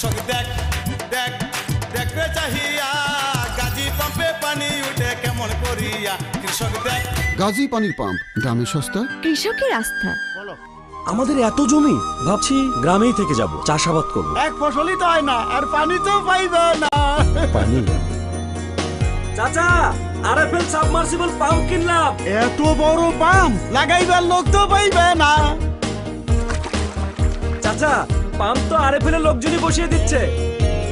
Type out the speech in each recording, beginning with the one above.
কৃষক দেখ দেখ দেখ রে চাহিয়া। গাজী পাম্পে পানি উঠে কেমন করিয়া। কৃষক দেখ। গাজী পানির পাম্প দামে সস্তা? কৃষকের আস্থা আমাদের এত জমি ভাবছি গ্রামেই থেকে যাব চাষাবাদ করব। এক ফসলই তো হয় না আর পানি তো পাইবে না। পানি চাচা আরএফএল সাবমার্সিবল পাম্প কিনলাম। এত বড় পাম্প লাগাইবার লোক তো পাইবে না। চাচা পাম্প তো আরএফএল এর লোকজনই বসিয়ে দিচ্ছে।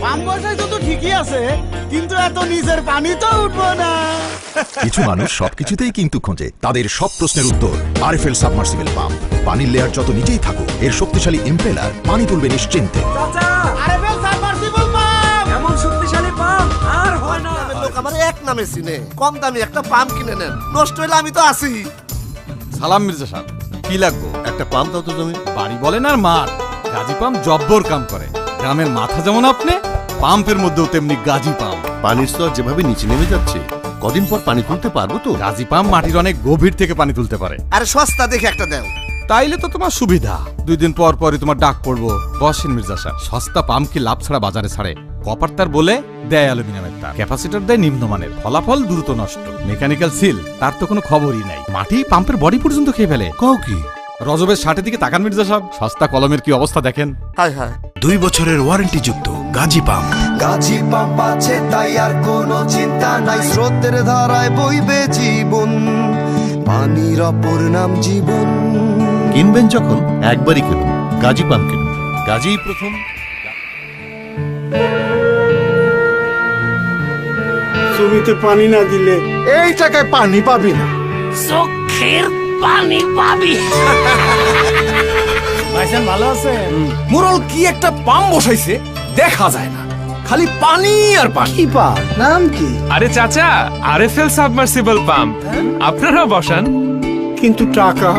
পাম্প বসাই তো তো ঠিকই আছে কিন্তু এত নিচের পানি তো উঠবো না। কিছু মানুষ সবকিছুতেই কিন্তু খোঁজে তাদের সব প্রশ্নের উত্তর আরএফএল সাবমার্সিবল পাম্প। পানির লেয়ার যত নিচেই থাকুক এর শক্তিশালী ইম্পেলার পানি তুলবে নিশ্চিন্তে। আরে বেল সাবমার্সিবল পাম্প! এমন শক্তিশালী পাম্প আর হয় না। লোক আমার এক নামে চিনে। কম দামি একটা পাম্প কিনে নেন। নষ্ট হইলে আমি তো আছি সালাম মির্জা সাহেব কি লাগবো? একটা পাম্প দাও তো তুমি। বাড়ি বলেন আর মাঠ গাজী পাম্প জব্বর কাম করে। গ্রামের মাথা যেমন আপনি পাম্পের মধ্যেও তেমনি গাজী পাম্প পানির স্তর যেভাবে নিচে নেমে যাচ্ছে কদিন পর পানি তুলতে পারব তো? গাজী পাম্প মাটির অনেক গভীর থেকে পানি তুলতে পারে। আরে সস্তা দেখে একটা দাও। তাইলে তো তোমার সুবিধা। দুই দিন পর পরই তোমার ডাক পড়ব বসেন মির্জা সাহেব। সস্তা পাম্প কি লাভ ছাড়া বাজারে ছাড়ে? কপার তার বলে দেয় অ্যালুমিনিয়ামের তার। ক্যাপাসিটর দেয় নিম্নমানের। ফলাফল দ্রুত নষ্ট। মেকানিক্যাল সিল তার তো কোনো খবরই নাই। মাটি পাম্পের বডি পর্যন্ত খেয়ে ফেলে। কও কি? রজবের ষাটের দিকে তাকান মির্জা সাহেব। সস্তা কলমের কি অবস্থা দেখেন? হায় হায়। দুই বছরের ওয়ারেন্টি যুক্ত গাজী পাম্প গাজী পাম্প আছে তাই আর কোনো চিন্তা নাই। স্রোতের ধারায় বইবে জীবন পানির অপর নাম জীবন। কিনবেন যখন একবারই কিনুন। গাজী পাম্প কিনুন। গাজী প্রথম। জমিতে পানি না দিলে এই টাকায় পানি পাবি না। ভাইজান ভালো আছে মুরল কি একটা পাম্প বসাইছে দেখা যায় না। খালি পানি আর পানি। কি পা নাম কি? আরে চাচা আরএফএল সাবমার্সিবল পাম্প আপনারা বসান। কিন্তু টাকা?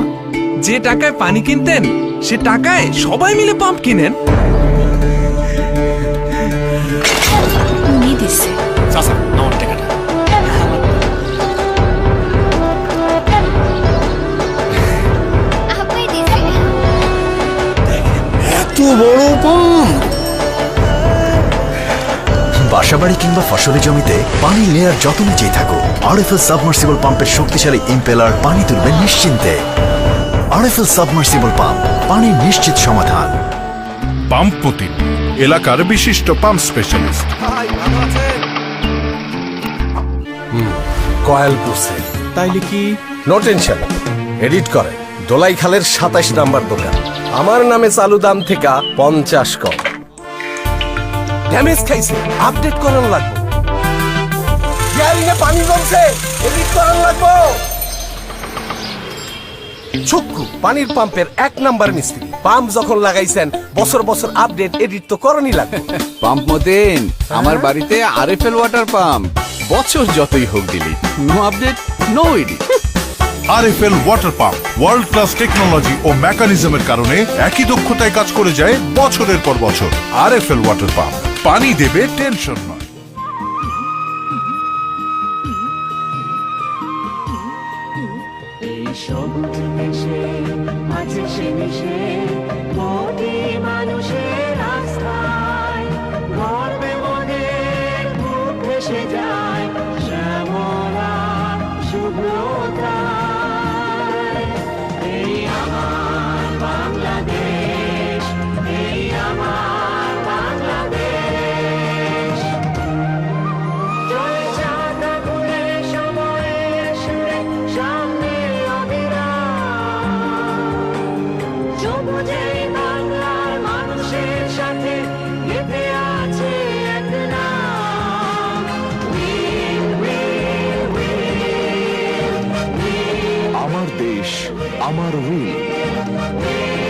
যে টাকায় পানি কিনতেন সে টাকায় সবাই মিলে পাম্প কিনেন। উনি দিছে। চাচা বড় পাম্প বাসাবাড়ি কিংবা ফসলি জমিতে পানি লেয়ার যত নিচেই থাকুক আরএফএল সাবমার্সিবল পাম্পের শক্তিশালী ইম্পেলার পানি তুলবে নিশ্চিন্তে। আরএফএল সাবমার্সিবল পাম্প পানির নিশ্চিত সমাধান। পাম্প এলাকার বিশিষ্ট পাম্প স্পেশালিস্ট কয়েল পড়ছে তাইলে কি? নো টেনশন এডিট করে। দোলাই খালের সাতাইশ নাম্বার দোকান। আমার নামে চালু দাম থেকে পঞ্চাশ কম। ড্যামেজ খাইছে। আপডেট করার লাগবে। গিয়ারিংয়ে পানি জমছে। এডিট করার লাগবো। চক্ষু পানির পাম্পের এক নাম্বার মিস্ত্রি। পাম্প যখন লাগাইছেন বছর বছর আপডেট এডিট তো করণই লাগবে। পাম্প মতেন আমার বাড়িতে আরএফএল ওয়াটার পাম্প বছর যতই হোক দিলি no update no edit RFL water pump world class technology ও মেকানিজমের কারণে একই দক্ষতায় কাজ করে যায় বছরের পর বছর। আরএফএল ওয়াটার পাম্প পানি দেবে টেনশন নয়। দেশ আমার উইল